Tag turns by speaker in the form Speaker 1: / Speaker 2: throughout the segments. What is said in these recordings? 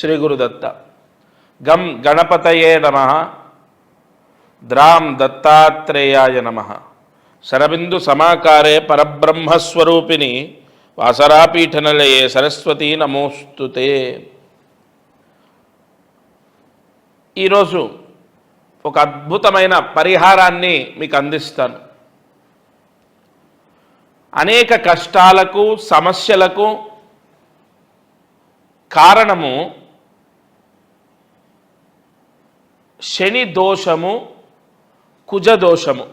Speaker 1: శ్రీ గురుదత్త గం గణపతయే నమ ద్రాం దత్తాత్రేయాయ నమ శరబిందు సమాకారే పరబ్రహ్మస్వరూపిణి వాసరాపీఠనలయే సరస్వతి నమోస్తుతే ఈరోజు ఒక అద్భుతమైన పరిహారాన్ని మీకు అందిస్తాను. అనేక కష్టాలకు సమస్యలకు కారణము శని దోషము కుజదోషము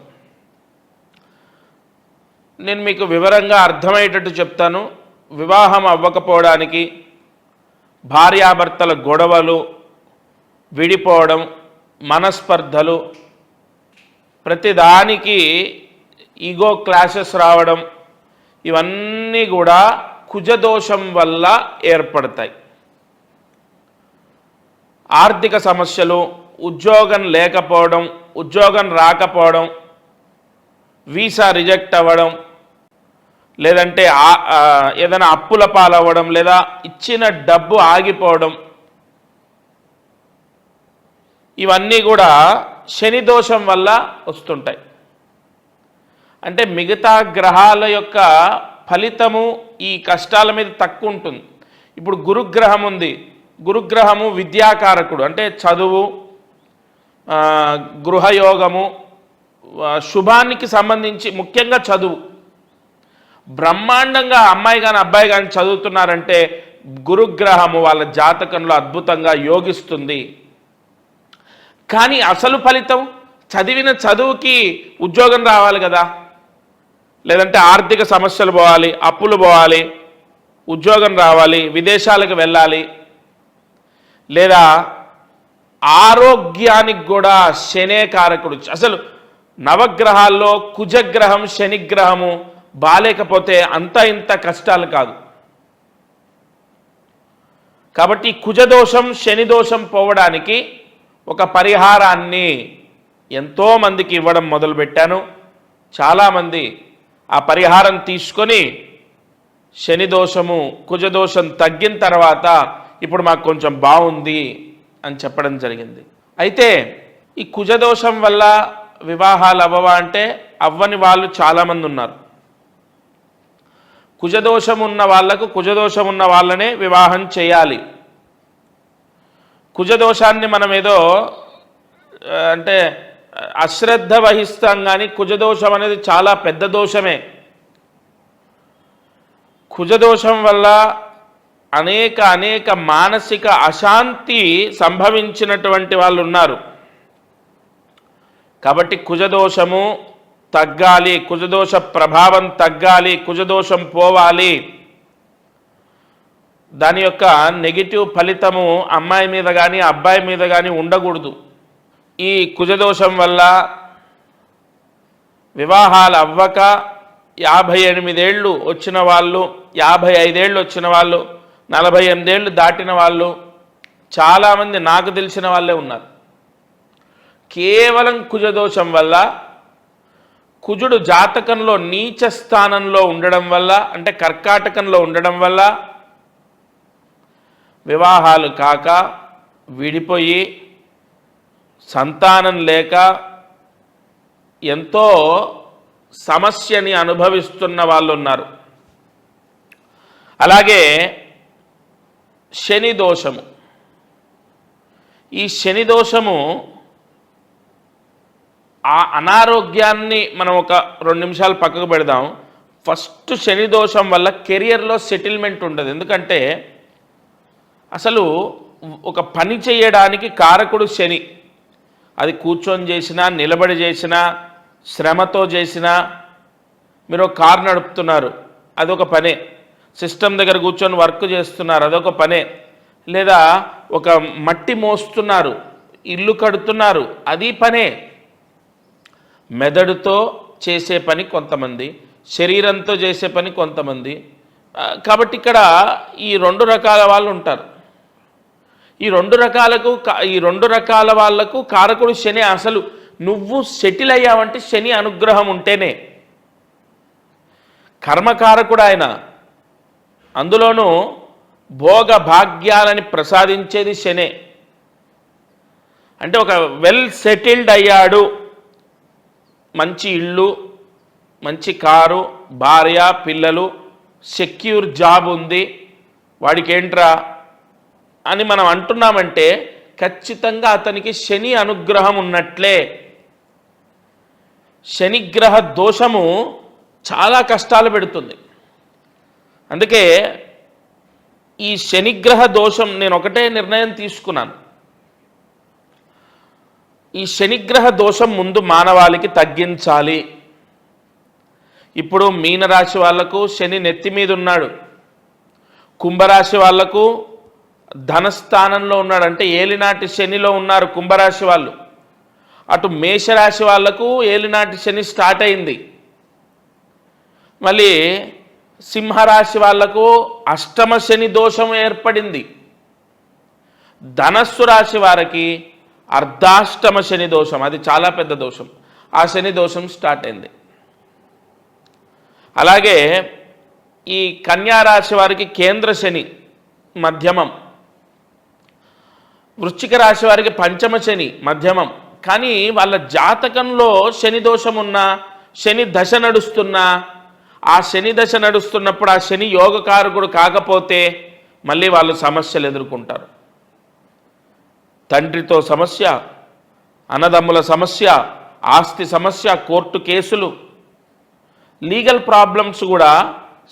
Speaker 1: నేను మీకు వివరంగా అర్థమయ్యేటట్టు చెప్తాను. వివాహం అవ్వకపోవడానికి భార్యాభర్తల గొడవలు విడిపోవడం మనస్పర్ధలు ప్రతిదానికి ఈగో క్లాషెస్ రావడం ఇవన్నీ కూడా కుజదోషం వల్ల ఏర్పడతాయి. ఆర్థిక సమస్యలు ఉద్యోగం లేకపోవడం ఉద్యోగం రాకపోవడం వీసా రిజెక్ట్ అవ్వడం లేదంటే ఆ- ఏదైనా అప్పుల పాలవ్వడం లేదా ఇచ్చిన డబ్బు ఆగిపోవడం ఇవన్నీ కూడా శని దోషం వల్ల వస్తుంటాయి. అంటే మిగతా గ్రహాల యొక్క ఫలితము ఈ కష్టాల మీద తక్కువ ఉంటుంది. ఇప్పుడు గురుగ్రహం ఉంది. గురుగ్రహము విద్యాకారకుడు అంటే చదువు గృహయోగము శుభానికి సంబంధించి ముఖ్యంగా చదువు. బ్రహ్మాండంగా అమ్మాయి కానీ అబ్బాయి కానీ చదువుతున్నారంటే గురుగ్రహము వాళ్ళ జాతకంలో అద్భుతంగా యోగిస్తుంది. కానీ అసలు ఫలితం చదివిన చదువుకి ఉద్యోగం రావాలి కదా. లేదంటే ఆర్థిక సమస్యలు పోవాలి అప్పులు పోవాలి ఉద్యోగం రావాలి విదేశాలకు వెళ్ళాలి. లేదా ఆరోగ్యానికి కూడా శనే కారకుడు. అసలు నవగ్రహాల్లో కుజగ్రహం శనిగ్రహము బాలేకపోతే అంత ఇంత కష్టాలు కాదు. కాబట్టి కుజదోషం శని దోషం పోవడానికి ఒక పరిహారాన్ని ఎంతోమందికి ఇవ్వడం మొదలుపెట్టాను. చాలామంది ఆ పరిహారం తీసుకొని శని దోషము కుజదోషం తగ్గిన తర్వాత ఇప్పుడు మాకు కొంచెం బాగుంది అని చెప్పడం జరిగింది. అయితే ఈ కుజదోషం వల్ల వివాహాలు అవ్వవా అంటే అవ్వని వాళ్ళు చాలామంది ఉన్నారు. కుజదోషం ఉన్న వాళ్ళకు కుజదోషం ఉన్న వాళ్ళనే వివాహం చేయాలి. కుజదోషాన్ని మనం ఏదో అంటే అశ్రద్ధ వహిస్తాం కానీ కుజదోషం అనేది చాలా పెద్ద దోషమే. కుజదోషం వల్ల అనేక అనేక మానసిక అశాంతి సంభవించినటువంటి వాళ్ళు ఉన్నారు. కాబట్టి కుజదోషము తగ్గాలి కుజదోష ప్రభావం తగ్గాలి కుజదోషం పోవాలి. దాని యొక్క నెగిటివ్ ఫలితము అమ్మాయి మీద కానీ అబ్బాయి మీద కానీ ఉండకూడదు. ఈ కుజదోషం వల్ల వివాహాలు అవ్వక యాభై ఎనిమిదేళ్ళు వచ్చిన వాళ్ళు యాభై ఐదేళ్ళు వచ్చిన వాళ్ళు నలభై ఎనిమిదేళ్ళు దాటిన వాళ్ళు చాలామంది నాకు తెలిసిన వాళ్ళే ఉన్నారు. కేవలం కుజదోషం వల్ల కుజుడు జాతకంలో నీచ స్థానంలో ఉండడం వల్ల అంటే కర్కాటకంలో ఉండడం వల్ల వివాహాలు కాక విడిపోయి సంతానం లేక ఎంతో సమస్యని అనుభవిస్తున్న వాళ్ళు ఉన్నారు అలాగే శని దోషము. ఈ శని దోషము ఆ అనారోగ్యాన్ని మనం ఒక రెండు నిమిషాలు పక్కకు పెడదాం. ఫస్ట్ శని దోషం వల్ల కెరియర్లో సెటిల్మెంట్ ఉండదు. ఎందుకంటే అసలు ఒక పని చేయడానికి కారకుడు శని. అది కూర్చొని చేసినా నిలబడి చేసినా శ్రమతో చేసినా మీరు ఒక కారు నడుపుతున్నారు. అదొక పనే. సిస్టమ్ దగ్గర కూర్చొని వర్క్ చేస్తున్నారు అదొక పనే. లేదా ఒక మట్టి మోస్తున్నారు ఇల్లు కడుతున్నారు అది పనే. మెదడుతో చేసే పని కొంతమంది శరీరంతో చేసే పని కొంతమంది. కాబట్టి ఇక్కడ ఈ రెండు రకాల వాళ్ళు ఉంటారు. ఈ రెండు రకాలకు ఈ రెండు రకాల వాళ్ళకు కారకుడు శని అసలు. నువ్వు సెటిల్ అయ్యావంటే శని అనుగ్రహం ఉంటేనే. కర్మకారకుడు ఆయన. అందులోనూ భోగ భాగ్యాలని ప్రసాదించేది శనే. అంటే ఒక వెల్ సెటిల్డ్ అయ్యాడు. మంచి ఇల్లు మంచి కారు భార్య పిల్లలు సెక్యూర్ జాబ్ ఉంది. వాడికి ఏంట్రా అని మనం అంటున్నామంటే ఖచ్చితంగా అతనికి శని అనుగ్రహం ఉన్నట్లే. శనిగ్రహ దోషము చాలా కష్టాలు పెడుతుంది. అందుకే ఈ శనిగ్రహ దోషం నేను ఒకటే నిర్ణయం తీసుకున్నాను. ఈ శనిగ్రహ దోషం ముందు మానవాళికి తగ్గించాలి. ఇప్పుడు మీనరాశి వాళ్ళకు శని నెత్తి మీద ఉన్నాడు. కుంభరాశి వాళ్ళకు ధనస్థానంలో ఉన్నాడు. అంటే ఏలినాటి శనిలో ఉన్నారు కుంభరాశి వాళ్ళు. అటు మేషరాశి వాళ్ళకు ఏలినాటి శని స్టార్ట్ అయింది. మళ్ళీ సింహరాశి వాళ్ళకు అష్టమ శని దోషం ఏర్పడింది. ధనస్సు రాశి వారికి అర్ధాష్టమ శని దోషం అది చాలా పెద్ద దోషం. ఆ శని దోషం స్టార్ట్ అయింది. అలాగే ఈ కన్యా రాశి వారికి కేంద్ర శని మధ్యమం. వృశ్చిక రాశి వారికి పంచమ శని మధ్యమం. కానీ వాళ్ళ జాతకంలో శని దోషం ఉన్నా శని దశ నడుస్తున్నా ఆ శని దశ నడుస్తున్నప్పుడు ఆ శని యోగకారకుడు కాకపోతే మళ్ళీ వాళ్ళు సమస్యలు ఎదుర్కొంటారు. తండ్రితో సమస్య అన్నదమ్ముల సమస్య ఆస్తి సమస్య కోర్టు కేసులు లీగల్ ప్రాబ్లమ్స్ కూడా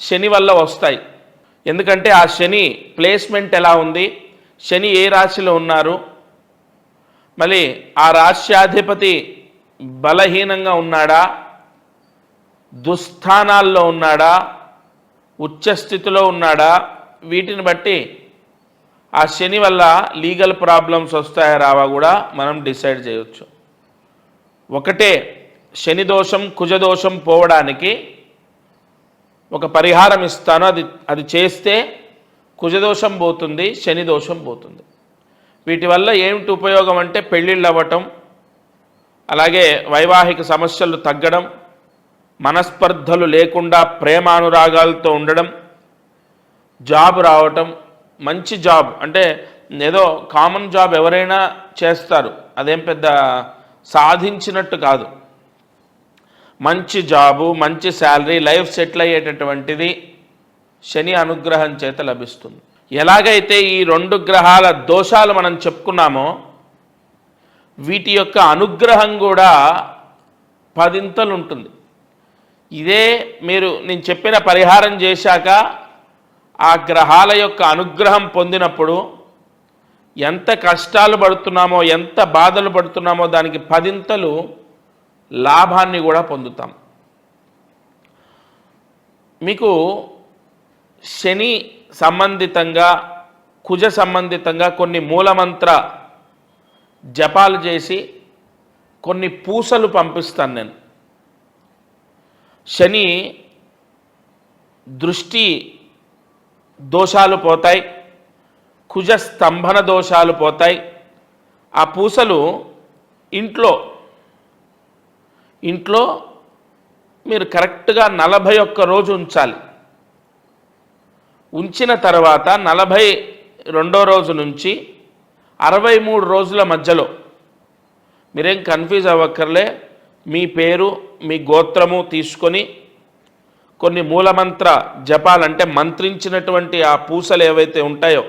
Speaker 1: శని వల్ల వస్తాయి. ఎందుకంటే ఆ శని ప్లేస్మెంట్ ఎలా ఉంది శని ఏ రాశిలో ఉన్నారు మళ్ళీ ఆ రాశ్యాధిపతి బలహీనంగా ఉన్నాడా దుస్థానాల్లో ఉన్నాడా? ఉచ్చస్థితిలో ఉన్నాడా? వీటిని బట్టి ఆ శని వల్ల లీగల్ ప్రాబ్లమ్స్ వస్తాయా రావా కూడా మనం డిసైడ్ చేయొచ్చు. ఒకటే శని దోషం కుజదోషం పోవడానికి ఒక పరిహారం ఇస్తాను. అది అది చేస్తే కుజదోషం పోతుంది శని దోషం పోతుంది. వీటి వల్ల ఏమిటి ఉపయోగం అంటే పెళ్ళిళ్ళు అవ్వటం అలాగే వైవాహిక సమస్యలు తగ్గడం మనస్పర్ధలు లేకుండా ప్రేమానురాగాలతో ఉండడం జాబ్ రావటం మంచి జాబ్ అంటే ఏదో కామన్ జాబ్ ఎవరైనా చేస్తారు అదేం పెద్ద సాధించినట్టు కాదు. మంచి జాబు మంచి శాలరీ లైఫ్ సెటిల్ అయ్యేటటువంటిది శని అనుగ్రహం చేత లభిస్తుంది. ఎలాగైతే ఈ రెండు గ్రహాల దోషాలు మనం చెప్పుకున్నామో వీటి యొక్క అనుగ్రహం కూడా పదింతలు ఉంటుంది. ఇదే మీరు నేను చెప్పిన పరిహారం చేశాక ఆ గ్రహాల యొక్క అనుగ్రహం పొందినప్పుడు ఎంత కష్టాలు పడుతున్నామో ఎంత బాధలు పడుతున్నామో దానికి పదింతలు లాభాన్ని కూడా పొందుతాం. మీకు శని సంబంధితంగా కుజ సంబంధితంగా కొన్ని మూలమంత్ర జపాలు చేసి కొన్ని పూసలు పంపిస్తాను నేను. శని దృష్టి దోషాలు పోతాయి కుజ స్తంభన దోషాలు పోతాయి. ఆ పూసలు ఇంట్లో ఇంట్లో మీరు కరెక్ట్గా నలభై ఒక్క రోజు ఉంచాలి. ఉంచిన తర్వాత నలభై రెండో రోజు నుంచి అరవై మూడు రోజుల మధ్యలో మీరేం కన్ఫ్యూజ్ అవ్వక్కర్లే. మీ పేరు మీ గోత్రము తీసుకొని కొన్ని మూలమంత్ర జపాలంటే మంత్రించినటువంటి ఆ పూసలు ఏవైతే ఉంటాయో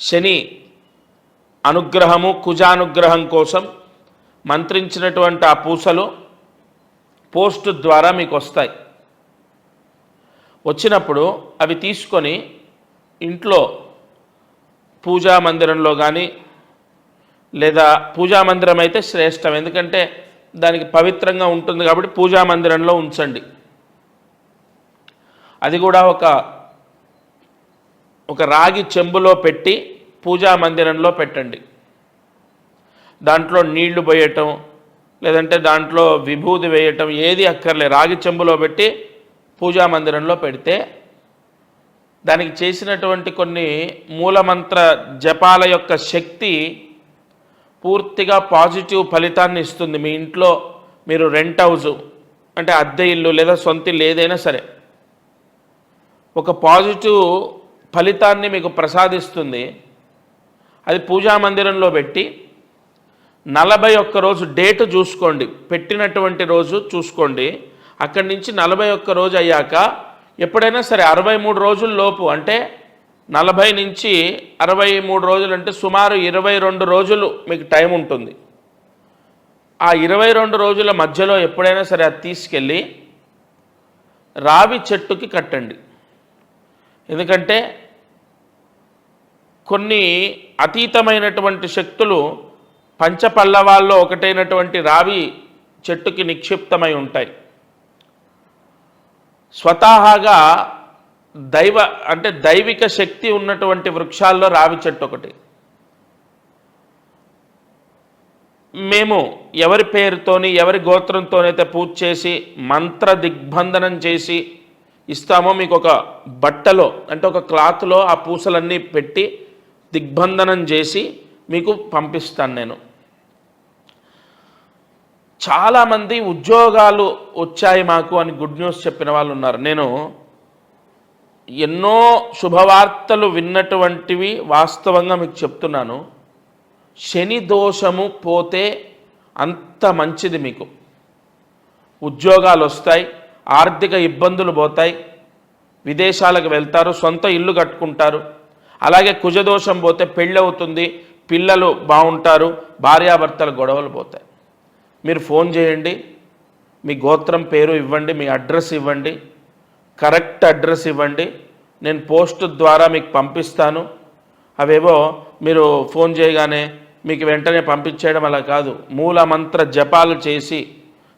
Speaker 1: శని అనుగ్రహము కుజానుగ్రహం కోసం మంత్రించినటువంటి ఆ పూసలు పోస్ట్ ద్వారా మీకు వస్తాయి. వచ్చినప్పుడు అవి తీసుకొని ఇంట్లో పూజా మందిరంలో కానీ లేదా పూజా మందిరం అయితే శ్రేష్టం. ఎందుకంటే దానికి పవిత్రంగా ఉంటుంది కాబట్టి పూజా మందిరంలో ఉంచండి. అది కూడా ఒక ఒక రాగి చెంబులో పెట్టి పూజా మందిరంలో పెట్టండి. దాంట్లో నీళ్ళు పోయటం లేదంటే దాంట్లో విభూది వేయటం ఏది అక్కర్లే రాగి చెంబులో పెట్టి పూజా మందిరంలో పెడితే దానికి చేసినటువంటి కొన్ని మూలమంత్ర జపాల యొక్క శక్తి పూర్తిగా పాజిటివ్ ఫలితాన్ని ఇస్తుంది. మీ ఇంట్లో మీరు రెంట్ హౌస్ అంటే అద్దె ఇల్లు లేదా సొంత ఇల్లు ఏదైనా సరే ఒక పాజిటివ్ ఫలితాన్ని మీకు ప్రసాదిస్తుంది. అది పూజా మందిరంలో పెట్టి నలభై ఒక్క రోజు డేట్ చూసుకోండి. పెట్టినటువంటి రోజు చూసుకోండి. అక్కడి నుంచి నలభై ఒక్క రోజు అయ్యాక ఎప్పుడైనా సరే అరవై మూడు రోజుల లోపు అంటే నలభై నుంచి అరవై మూడు రోజులు అంటే సుమారు ఇరవై రెండు రోజులు మీకు టైం ఉంటుంది. ఆ ఇరవై రెండు రోజుల మధ్యలో ఎప్పుడైనా సరే అది తీసుకెళ్ళి రావి చెట్టుకి కట్టండి. ఎందుకంటే కొన్ని అతీతమైనటువంటి శక్తులు పంచపల్లవాల్లో ఒకటైనటువంటి రావి చెట్టుకి నిక్షిప్తమై ఉంటాయి. స్వతహాగా దైవ అంటే దైవిక శక్తి ఉన్నటువంటి వృక్షాల్లో రావి చెట్టు ఒకటి. మేము ఎవరి పేరుతోని ఎవరి గోత్రంతోనైతే పూజ చేసి మంత్ర దిగ్బంధనం చేసి ఇస్తామో మీకు ఒక బట్టలో అంటే ఒక క్లాత్లో ఆ పూసలన్నీ పెట్టి దిగ్బంధనం చేసి మీకు పంపిస్తాను నేను. చాలామంది ఉద్యోగాలు వచ్చాయి మాకు అని గుడ్ న్యూస్ చెప్పిన వాళ్ళు ఉన్నారు. నేను ఎన్నో శుభవార్తలు విన్నటువంటివి వాస్తవంగా మీకు చెప్తున్నాను. శని దోషము పోతే అంత మంచిది మీకు. ఉద్యోగాలు వస్తాయి ఆర్థిక ఇబ్బందులు పోతాయి విదేశాలకు వెళ్తారు సొంత ఇల్లు కట్టుకుంటారు. అలాగే కుజదోషం పోతే పెళ్ళి అవుతుంది పిల్లలు బాగుంటారు భార్యాభర్తల గొడవలు పోతాయి. మీరు ఫోన్ చేయండి మీ గోత్రం పేరు ఇవ్వండి మీ అడ్రస్ ఇవ్వండి కరెక్ట్ అడ్రస్ ఇవ్వండి. నేను పోస్ట్ ద్వారా మీకు పంపిస్తాను. అవేవో మీరు ఫోన్ చేయగానే మీకు వెంటనే పంపించేయడం అలా కాదు. మూల మంత్ర జపాలు చేసి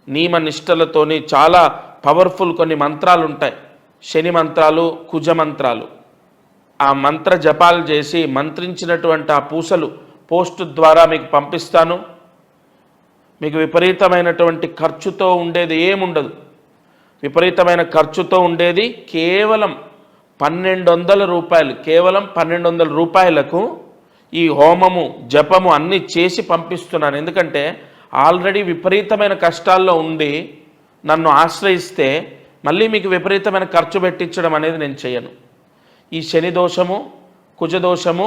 Speaker 1: నియమ నిష్టలతోని చాలా పవర్ఫుల్ కొన్ని మంత్రాలు ఉంటాయి. శని మంత్రాలు కుజ మంత్రాలు. ఆ మంత్ర జపాలు చేసి మంత్రించినటువంటి ఆ పూసలు పోస్ట్ ద్వారా మీకు పంపిస్తాను. మీకు విపరీతమైనటువంటి ఖర్చుతో ఉండేది ఏముండదు. విపరీతమైన ఖర్చుతో ఉండేది కేవలం పన్నెండు వందల రూపాయలు కేవలం పన్నెండు వందల రూపాయలకు ఈ హోమము జపము అన్నీ చేసి పంపిస్తున్నాను. ఎందుకంటే ఆల్రెడీ విపరీతమైన కష్టాల్లో ఉండి నన్ను ఆశ్రయిస్తే మళ్ళీ మీకు విపరీతమైన ఖర్చు పెట్టించడం అనేది నేను చేయను. ఈ శని దోషము కుజదోషము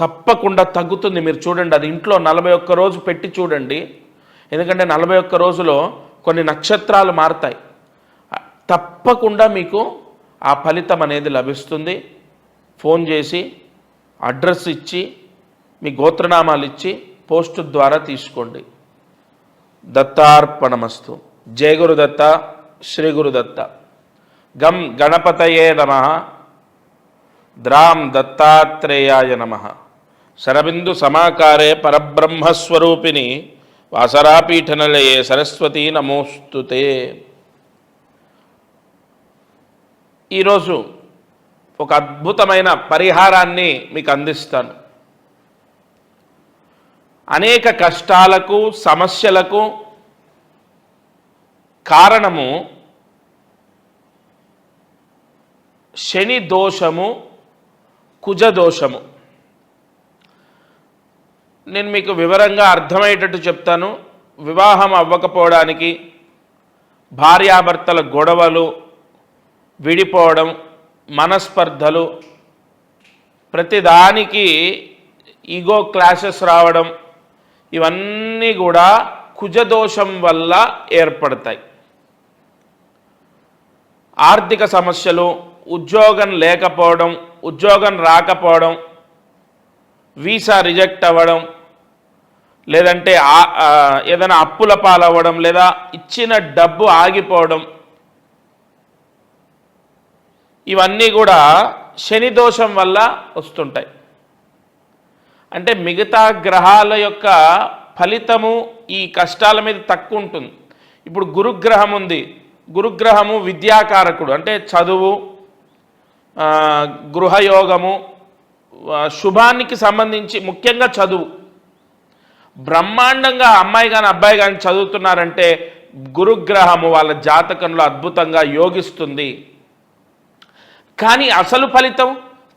Speaker 1: తప్పకుండా తగ్గుతుంది. మీరు చూడండి అది ఇంట్లో నలభై ఒక్క రోజు పెట్టి చూడండి. ఎందుకంటే నలభై ఒక్క రోజులో కొన్ని నక్షత్రాలు మారుతాయి. తప్పకుండా మీకు ఆ ఫలితం అనేది లభిస్తుంది. ఫోన్ చేసి అడ్రస్ ఇచ్చి మీ గోత్రనామాలు ఇచ్చి పోస్ట్ ద్వారా తీసుకోండి. దత్తార్పణమస్తు. జయ గురుదత్త శ్రీ గురుదత్త గం గణపతయే నమ. ద్రాం దత్తాత్రేయాయ నమ. శరబిందు సమాకారే పరబ్రహ్మస్వరూపిణి వాసరాపీఠనలయే సరస్వతీ నమోస్తుతే. ఈరోజు ఒక అద్భుతమైన పరిహారాన్ని మీకు అందిస్తాను. అనేక కష్టాలకు సమస్యలకు కారణము శని దోషము కుజ దోషము. నేను మీకు వివరంగా అర్థమయ్యేటట్టు చెప్తాను. వివాహం అవ్వకపోవడానికి భార్యాభర్తల గొడవలు విడిపోవడం మనస్పర్ధలు ప్రతిదానికి ఈగో క్లాషెస్ రావడం ఇవన్నీ కూడా కుజదోషం వల్ల ఏర్పడతాయి. ఆర్థిక సమస్యలు ఉద్యోగం లేకపోవడం ఉద్యోగం రాకపోవడం వీసా రిజెక్ట్ అవ్వడం లేదంటే ఏదైనా అప్పుల పాలవ్వడం లేదా ఇచ్చిన డబ్బు ఆగిపోవడం ఇవన్నీ కూడా శని దోషం వల్ల వస్తుంటాయి. అంటే మిగతా గ్రహాల యొక్క ఫలితము ఈ కష్టాల మీద తక్కువ ఉంటుంది ఇప్పుడు గురుగ్రహం ఉంది. గురుగ్రహము విద్యాకారకుడు అంటే చదువు గృహయోగము శుభానికి సంబంధించి ముఖ్యంగా చదువు. బ్రహ్మాండంగా అమ్మాయి కానీ అబ్బాయి కానీ చదువుతున్నారంటే గురుగ్రహము వాళ్ళ జాతకంలో అద్భుతంగా యోగిస్తుంది. కానీ అసలు ఫలితం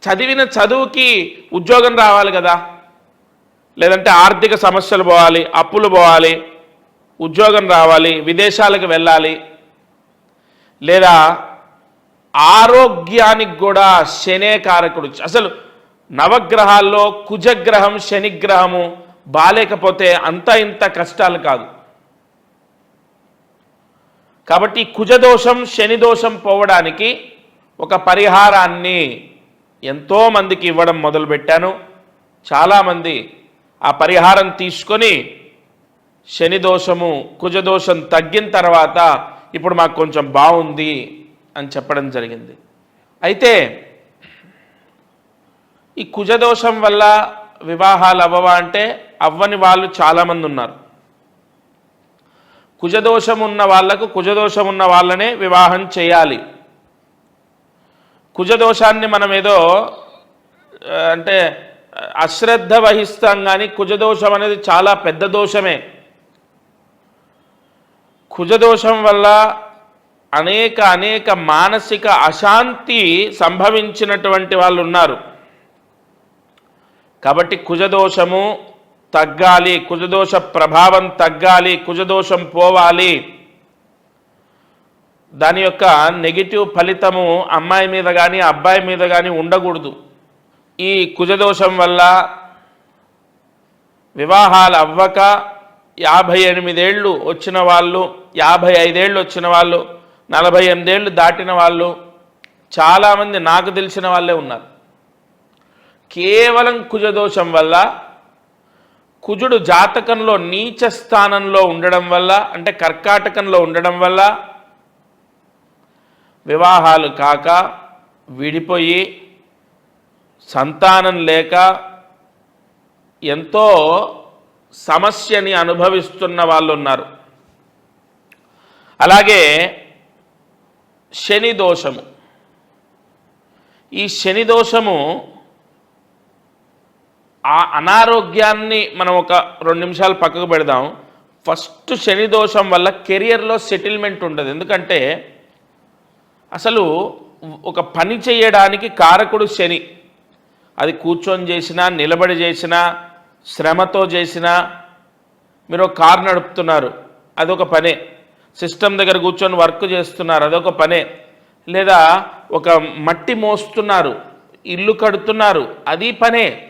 Speaker 1: చదివిన చదువుకి ఉద్యోగం రావాలి కదా. లేదంటే ఆర్థిక సమస్యలు పోవాలి అప్పులు పోవాలి ఉద్యోగం రావాలి విదేశాలకు వెళ్ళాలి. లేదా ఆరోగ్యానికి కూడా శనే కారకుడు. అసలు నవగ్రహాల్లో కుజగ్రహం శనిగ్రహము బాలేకపోతే అంత ఇంత కష్టాలు కాదు. కాబట్టి కుజదోషం శని దోషం పోవడానికి ఒక పరిహారాన్ని ఎంతోమందికి ఇవ్వడం మొదలుపెట్టాను. చాలామంది ఆ పరిహారం తీసుకొని శని దోషము కుజదోషం తగ్గిన తర్వాత ఇప్పుడు మాకు కొంచెం బాగుంది అని చెప్పడం జరిగింది. అయితే ఈ కుజదోషం వల్ల వివాహాలు అవ్వవా అంటే అవ్వని వాళ్ళు చాలామంది ఉన్నారు. కుజదోషం ఉన్న వాళ్ళకు కుజదోషం ఉన్న వాళ్ళనే వివాహం చేయాలి. కుజదోషాన్ని మనం ఏదో అంటే అశ్రద్ధ వహిస్తాం కానీ కుజదోషం అనేది చాలా పెద్ద దోషమే. కుజదోషం వల్ల అనేక అనేక మానసిక అశాంతి సంభవించినటువంటి వాళ్ళు ఉన్నారు. కాబట్టి కుజదోషము తగ్గాలి కుజదోష ప్రభావం తగ్గాలి కుజదోషం పోవాలి. దాని యొక్క నెగిటివ్ ఫలితము అమ్మాయి మీద కానీ అబ్బాయి మీద కానీ ఉండకూడదు. ఈ కుజదోషం వల్ల వివాహాలు అవ్వక యాభై ఎనిమిదేళ్ళు వచ్చిన వాళ్ళు యాభై ఐదేళ్ళు వచ్చిన వాళ్ళు నలభై ఎనిమిదేళ్ళు దాటిన వాళ్ళు చాలామంది నాకు తెలిసిన వాళ్ళే ఉన్నారు. కేవలం కుజదోషం వల్ల కుజుడు జాతకంలో నీచ స్థానంలో ఉండడం వల్ల అంటే కర్కాటకంలో ఉండడం వల్ల వివాహాలు కాక విడిపోయి సంతానం లేక ఎంతో సమస్యని అనుభవిస్తున్న వాళ్ళు ఉన్నారు అలాగే శని దోషము. ఈ శని దోషము ఆ అనారోగ్యాన్ని మనం ఒక రెండు నిమిషాలు పక్కకు పెడదాం. ఫస్ట్ శని దోషం వల్ల కెరియర్లో సెటిల్మెంట్ ఉండదు. ఎందుకంటే అసలు ఒక పని చేయడానికి కారకుడు శని. అది కూర్చొని చేసినా నిలబడి చేసినా శ్రమతో చేసినా మీరు ఒక కారు నడుపుతున్నారు. అదొక పనే. సిస్టమ్ దగ్గర కూర్చొని వర్క్ చేస్తున్నారు. అదొక పనే. లేదా ఒక మట్టి మోస్తున్నారు. ఇల్లు కడుతున్నారు. అది పనే.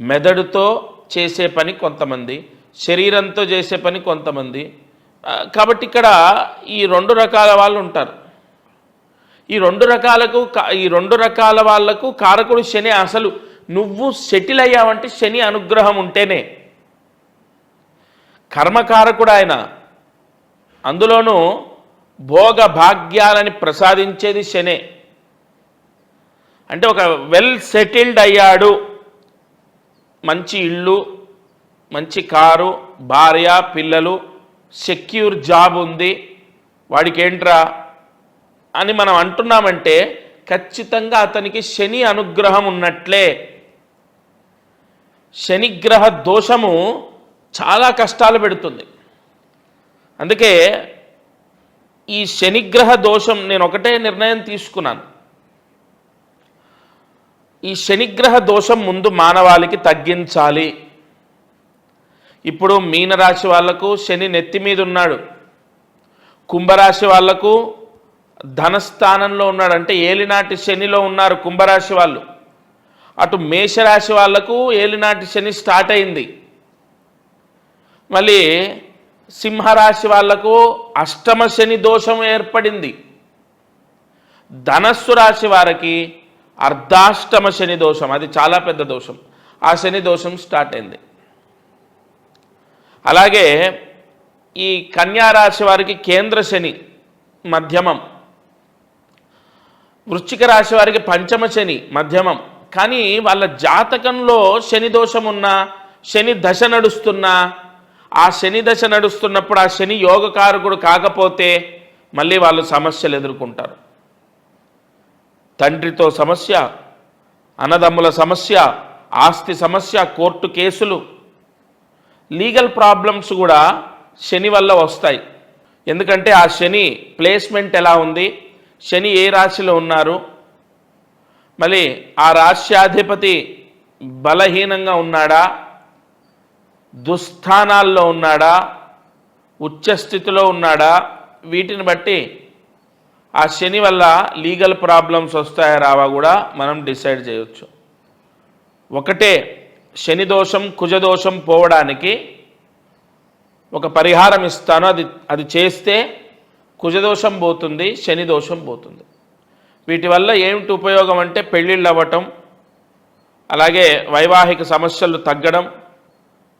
Speaker 1: మెదడుతో చేసే పని కొంతమంది శరీరంతో చేసే పని కొంతమంది. కాబట్టి ఇక్కడ ఈ రెండు రకాల వాళ్ళు ఉంటారు. ఈ రెండు రకాలకు ఈ రెండు రకాల వాళ్ళకు కారకుడు శని అసలు. నువ్వు సెటిల్ అయ్యావంటే శని అనుగ్రహం ఉంటేనే. కర్మకారకుడు ఆయన. అందులోనూ భోగ భాగ్యాలని ప్రసాదించేది శనే. అంటే ఒక వెల్ సెటిల్డ్ అయ్యాడు. మంచి ఇల్లు మంచి కారు భార్య పిల్లలు సెక్యూర్ జాబ్ ఉంది. వాడికి ఏంట్రా అని మనం అంటున్నామంటే ఖచ్చితంగా అతనికి శని అనుగ్రహం ఉన్నట్లే. శనిగ్రహ దోషము చాలా కష్టాలు పెడుతుంది. అందుకే ఈ శనిగ్రహ దోషం నేను ఒకటే నిర్ణయం తీసుకున్నాను. ఈ శనిగ్రహ దోషం ముందు మానవాళికి తగ్గించాలి. ఇప్పుడు మీనరాశి వాళ్ళకు శని నెత్తి మీద ఉన్నాడు. కుంభరాశి వాళ్ళకు ధనస్థానంలో ఉన్నాడంటే ఏలినాటి శనిలో ఉన్నారు కుంభరాశి వాళ్ళు. అటు మేషరాశి వాళ్ళకు ఏలినాటి శని స్టార్ట్ అయింది. మళ్ళీ సింహరాశి వాళ్ళకు అష్టమ శని దోషం ఏర్పడింది. ధనస్సు రాశి వారికి అర్ధాష్టమ శని దోషం అది చాలా పెద్ద దోషం. ఆ శని దోషం స్టార్ట్ అయింది. అలాగే ఈ కన్యారాశి వారికి కేంద్ర శని మధ్యమం. వృశ్చిక రాశి వారికి పంచమ శని మధ్యమం. కానీ వాళ్ళ జాతకంలో శని దోషం ఉన్నా శని దశ నడుస్తున్నా ఆ శని దశ నడుస్తున్నప్పుడు ఆ శని యోగకారకుడు కాకపోతే మళ్ళీ వాళ్ళు సమస్యలు ఎదుర్కొంటారు. తండ్రితో సమస్య అన్నదమ్ముల సమస్య ఆస్తి సమస్య కోర్టు కేసులు లీగల్ ప్రాబ్లమ్స్ కూడా శని వల్ల వస్తాయి. ఎందుకంటే ఆ శని ప్లేస్మెంట్ ఎలా ఉంది? శని ఏ రాశిలో ఉన్నారు? మళ్ళీ ఆ రాశ్యాధిపతి బలహీనంగా ఉన్నాడా? దుస్థానాల్లో ఉన్నాడా? ఉచ్చస్థితిలో ఉన్నాడా? వీటిని బట్టి ఆ శని వల్ల లీగల్ ప్రాబ్లమ్స్ వస్తాయా రావా కూడా మనం డిసైడ్ చేయొచ్చు. ఒకటే శని దోషం కుజదోషం పోవడానికి ఒక పరిహారం ఇస్తాను. అది అది చేస్తే కుజదోషం పోతుంది శని దోషం పోతుంది. వీటి వల్ల ఏమిటి ఉపయోగం అంటే పెళ్ళిళ్ళు అవ్వటం అలాగే వైవాహిక సమస్యలు తగ్గడం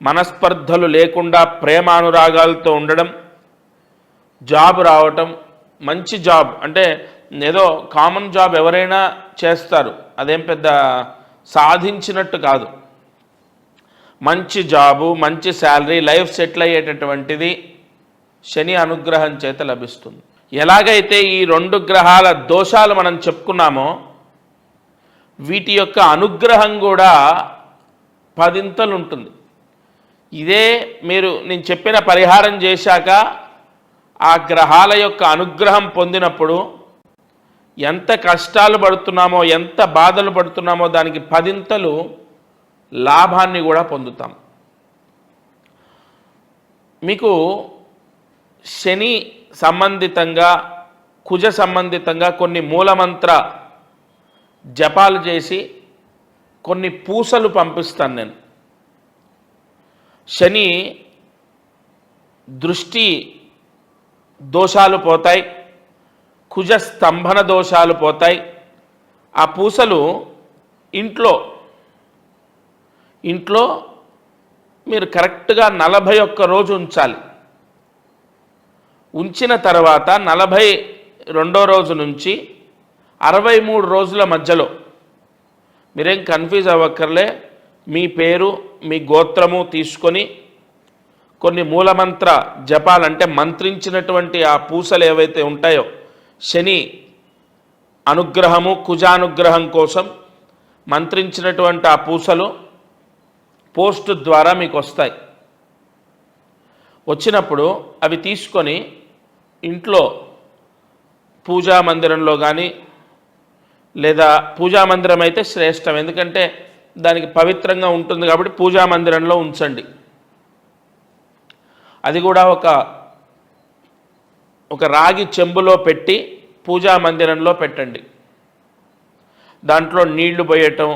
Speaker 1: మనస్పర్ధలు లేకుండా ప్రేమానురాగాలతో ఉండడం జాబ్ రావటం మంచి జాబ్ అంటే ఏదో కామన్ జాబ్ ఎవరైనా చేస్తారు అదేం పెద్ద సాధించినట్టు కాదు. మంచి జాబు మంచి శాలరీ లైఫ్ సెటిల్ అయ్యేటటువంటిది శని అనుగ్రహం చేత లభిస్తుంది. ఎలాగైతే ఈ రెండు గ్రహాల దోషాలు మనం చెప్పుకున్నామో వీటి యొక్క అనుగ్రహం కూడా పదింతలు ఉంటుంది ఇదే మీరు నేను చెప్పిన పరిహారం చేశాక ఆ గ్రహాల యొక్క అనుగ్రహం పొందినప్పుడు ఎంత కష్టాలు పడుతున్నామో ఎంత బాధలు పడుతున్నామో దానికి పదింతలు లాభాన్ని కూడా పొందుతాం. మీకు శని సంబంధితంగా కుజ సంబంధితంగా కొన్ని మూలమంత్ర జపాలు చేసి కొన్ని పూసలు పంపిస్తాను నేను. శని దృష్టి దోషాలు పోతాయి కుజ స్తంభన దోషాలు పోతాయి. ఆ పూసలు ఇంట్లో ఇంట్లో మీరు కరెక్ట్గా నలభై ఒక్క రోజు ఉంచాలి. ఉంచిన తర్వాత నలభై రెండో రోజు నుంచి అరవై మూడు రోజుల మధ్యలో మీరేం కన్ఫ్యూజ్ అవ్వక్కర్లే మీ పేరు మీ గోత్రము తీసుకొని కొన్ని మూలమంత్ర జపాలంటే మంత్రించినటువంటి ఆ పూసలు ఏవైతే ఉంటాయో శని అనుగ్రహము కుజానుగ్రహం కోసం మంత్రించినటువంటి ఆ పూసలు పోస్ట్ ద్వారా మీకు వస్తాయి. వచ్చినప్పుడు అవి తీసుకొని ఇంట్లో పూజా మందిరంలో కానీ లేదా పూజా మందిరం అయితే శ్రేష్టం. ఎందుకంటే దానికి పవిత్రంగా ఉంటుంది కాబట్టి పూజా మందిరంలో ఉంచండి. అది కూడా ఒక ఒక రాగి చెంబులో పెట్టి పూజా మందిరంలో పెట్టండి. దాంట్లో నీళ్ళు పోయటం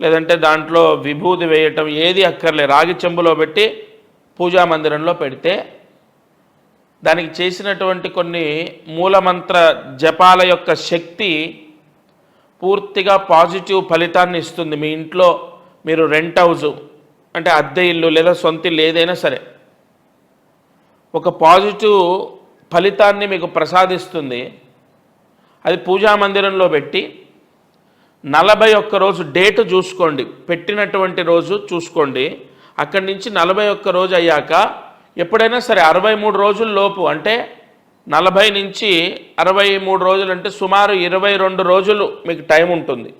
Speaker 1: లేదంటే దాంట్లో విభూది వేయటం ఏది అక్కర్లే రాగి చెంబులో పెట్టి పూజా మందిరంలో పెడితే దానికి చేసినటువంటి కొన్ని మూలమంత్ర జపాల యొక్క శక్తి పూర్తిగా పాజిటివ్ ఫలితాన్ని ఇస్తుంది. మీ ఇంట్లో మీరు రెంట్ హౌస్ అంటే అద్దె ఇల్లు లేదా సొంత ఇల్లు ఏదైనా సరే ఒక పాజిటివ్ ఫలితాన్ని మీకు ప్రసాదిస్తుంది. అది పూజా మందిరంలో పెట్టి నలభై ఒక్క రోజు డేట్ చూసుకోండి. పెట్టినటువంటి రోజు చూసుకోండి. అక్కడి నుంచి నలభై ఒక్క రోజు అయ్యాక ఎప్పుడైనా సరే అరవై మూడు రోజుల లోపు అంటే నలభై నుంచి అరవై మూడు రోజులు అంటే సుమారు ఇరవై రెండు రోజులు మీకు టైం ఉంటుంది.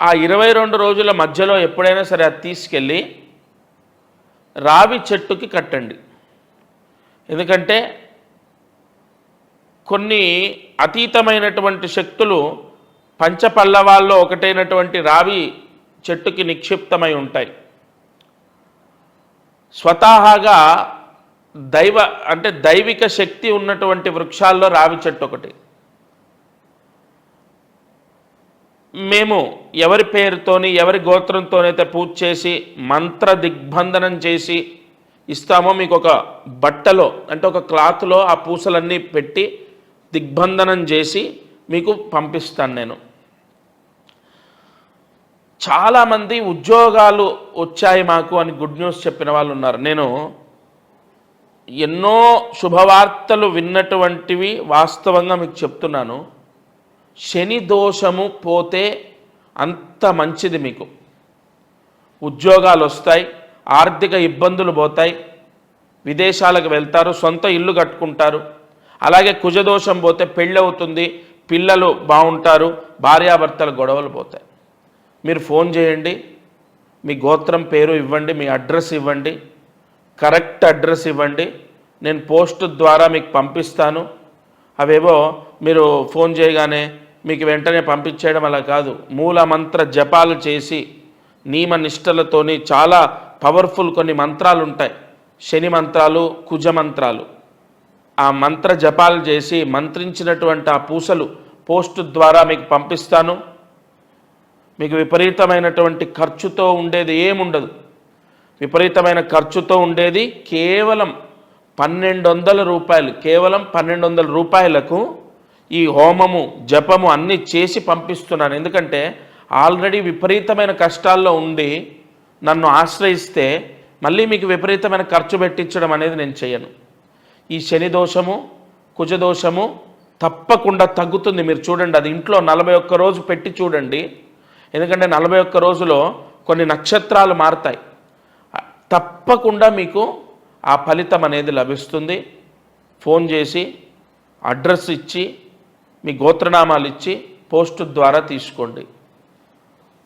Speaker 1: ఆ ఇరవై రెండు రోజుల మధ్యలో ఎప్పుడైనా సరే అది తీసుకెళ్ళి రావి చెట్టుకి కట్టండి. ఎందుకంటే కొన్ని అతీతమైనటువంటి శక్తులు పంచపల్లవాల్లో ఒకటైనటువంటి రావి చెట్టుకి నిక్షిప్తమై ఉంటాయి. స్వతహాగా దైవ అంటే దైవిక శక్తి ఉన్నటువంటి వృక్షాల్లో రావి చెట్టు ఒకటి. మేము ఎవరి పేరుతోని ఎవరి గోత్రంతోనైతే పూజ చేసి మంత్ర దిగ్బంధనం చేసి ఇస్తామో మీకు ఒక బట్టలో అంటే ఒక క్లాత్లో ఆ పూసలన్నీ పెట్టి దిగ్బంధనం చేసి మీకు పంపిస్తాను నేను. చాలామంది ఉద్యోగాలు వచ్చాయి మాకు అని గుడ్ న్యూస్ చెప్పిన వాళ్ళు ఉన్నారు. నేను ఎన్నో శుభవార్తలు విన్నటువంటివి వాస్తవంగా మీకు చెప్తున్నాను. శని దోషము పోతే అంత మంచిది మీకు. ఉద్యోగాలు వస్తాయి ఆర్థిక ఇబ్బందులు పోతాయి విదేశాలకు వెళ్తారు సొంత ఇల్లు కట్టుకుంటారు. అలాగే కుజదోషం పోతే పెళ్ళవుతుంది పిల్లలు బాగుంటారు భార్యాభర్తల గొడవలు పోతాయి. మీరు ఫోన్ చేయండి మీ గోత్రం పేరు ఇవ్వండి మీ అడ్రస్ ఇవ్వండి కరెక్ట్ అడ్రస్ ఇవ్వండి నేను పోస్ట్ ద్వారా మీకు పంపిస్తాను. అవేవో మీరు ఫోన్ చేయగానే మీకు వెంటనే పంపించేయడం అలా కాదు. మూల మంత్ర జపాలు చేసి నియమ నిష్టలతోని చాలా పవర్ఫుల్ కొన్ని మంత్రాలు ఉంటాయి. శని మంత్రాలు కుజ మంత్రాలు. ఆ మంత్ర జపాలు చేసి మంత్రించినటువంటి ఆ పూసలు పోస్ట్ ద్వారా మీకు పంపిస్తాను. మీకు విపరీతమైనటువంటి ఖర్చుతో ఉండేది ఏముండదు. విపరీతమైన ఖర్చుతో ఉండేది కేవలం పన్నెండు వందల రూపాయలు కేవలం పన్నెండు వందల రూపాయలకు ఈ హోమము జపము అన్నీ చేసి పంపిస్తున్నాను. ఎందుకంటే ఆల్రెడీ విపరీతమైన కష్టాల్లో ఉండి నన్ను ఆశ్రయిస్తే మళ్ళీ మీకు విపరీతమైన ఖర్చు పెట్టించడం అనేది నేను చేయను. ఈ శని దోషము కుజదోషము తప్పకుండా తగ్గుతుంది. మీరు చూడండి అది ఇంట్లో నలభై ఒక్క రోజు పెట్టి చూడండి ఎందుకంటే నలభై ఒక్క రోజులో కొన్ని నక్షత్రాలు మారుతాయి. తప్పకుండా మీకు ఆ ఫలితం అనేది లభిస్తుంది. ఫోన్ చేసి అడ్రస్ ఇచ్చి మీ గోత్రనామాలు ఇచ్చి పోస్టు ద్వారా తీసుకోండి.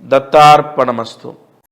Speaker 1: దత్తార్పణమస్తు.